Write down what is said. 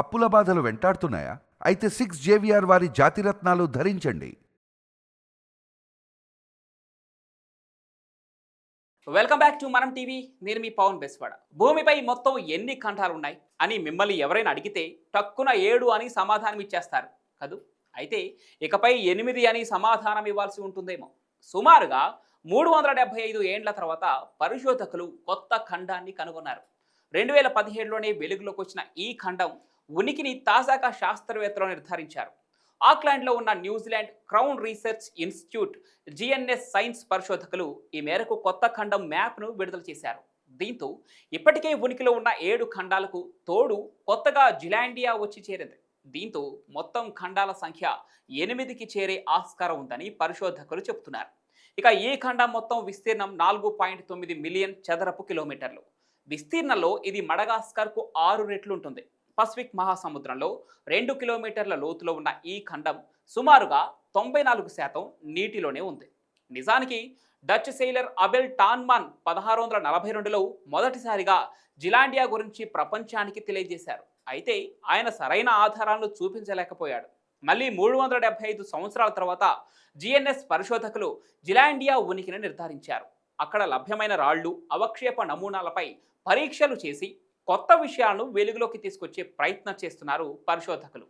అప్పుల బాధలు వెంటాడుతున్నాయా? అయితే సిక్స్ జేవిఆర్ వారి జాతిరత్నాలు ధరించండి. వెల్కమ్ బ్యాక్ టు మనం టీవీ నేను మీ పవన్ బెస్వాడ. భూమిపై మొత్తం ఎన్ని ఖండాలు ఉన్నాయి అని మిమ్మల్ని ఎవరైనా అడిగితే టక్కున ఏడు అని సమాధానం ఇచ్చేస్తారు కదూ? అయితే ఇకపై ఎనిమిది అని సమాధానం ఇవ్వాల్సి ఉంటుందేమో. సుమారుగా మూడు వందల డెబ్బై ఐదు ఏండ్ల తర్వాత పరిశోధకులు కొత్త ఖండాన్ని కనుగొన్నారు. రెండు వేల పదిహేడులోనే వెలుగులోకి వచ్చిన ఈ ఖండం ఉనికిని తాజాగా శాస్త్రవేత్తలు నిర్ధారించారు. ఆక్లాండ్లో ఉన్న New Zealand Crown Research Institute G N S science పరిశోధకులు ఈ మేరకు కొత్త ఖండం మ్యాప్ను విడుదల చేశారు. దీంతో ఇప్పటికే ఉనికిలో ఉన్న ఏడు ఖండాలకు తోడు కొత్తగా జిలాండియా వచ్చి చేరింది. దీంతో మొత్తం ఖండాల సంఖ్య ఎనిమిదికి చేరే ఆస్కారం ఉందని పరిశోధకులు చెబుతున్నారు. ఇక ఈ ఖండం మొత్తం విస్తీర్ణం నాలుగు పాయింట్ తొమ్మిది మిలియన్ చదరపు కిలోమీటర్లు. విస్తీర్ణంలో ఇది మడగాస్కర్కు ఆరు రెట్లు ఉంటుంది. పసిఫిక్ మహాసముద్రంలో రెండు కిలోమీటర్ల లోతులో ఉన్న ఈ ఖండం సుమారుగా తొంభై నాలుగు శాతం నీటిలోనే ఉంది. నిజానికి డచ్ సెయిలర్ అబెల్ టాన్మాన్ పదహారు వందల నలభై రెండులో మొదటిసారిగా జిలాండియా గురించి ప్రపంచానికి తెలియజేశారు. అయితే ఆయన సరైన ఆధారాలను చూపించలేకపోయాడు. మళ్ళీ మూడు వందల డెబ్బై ఐదు సంవత్సరాల తర్వాత జిఎన్ఎస్ పరిశోధకులు జిలాండియా ఉనికిని నిర్ధారించారు. అక్కడ లభ్యమైన రాళ్ళు అవక్షేప నమూనాలపై పరీక్షలు చేసి కొత్త విషయాలను వెలుగులోకి తీసుకొచ్చే ప్రయత్నం చేస్తున్నారు పరిశోధకులు.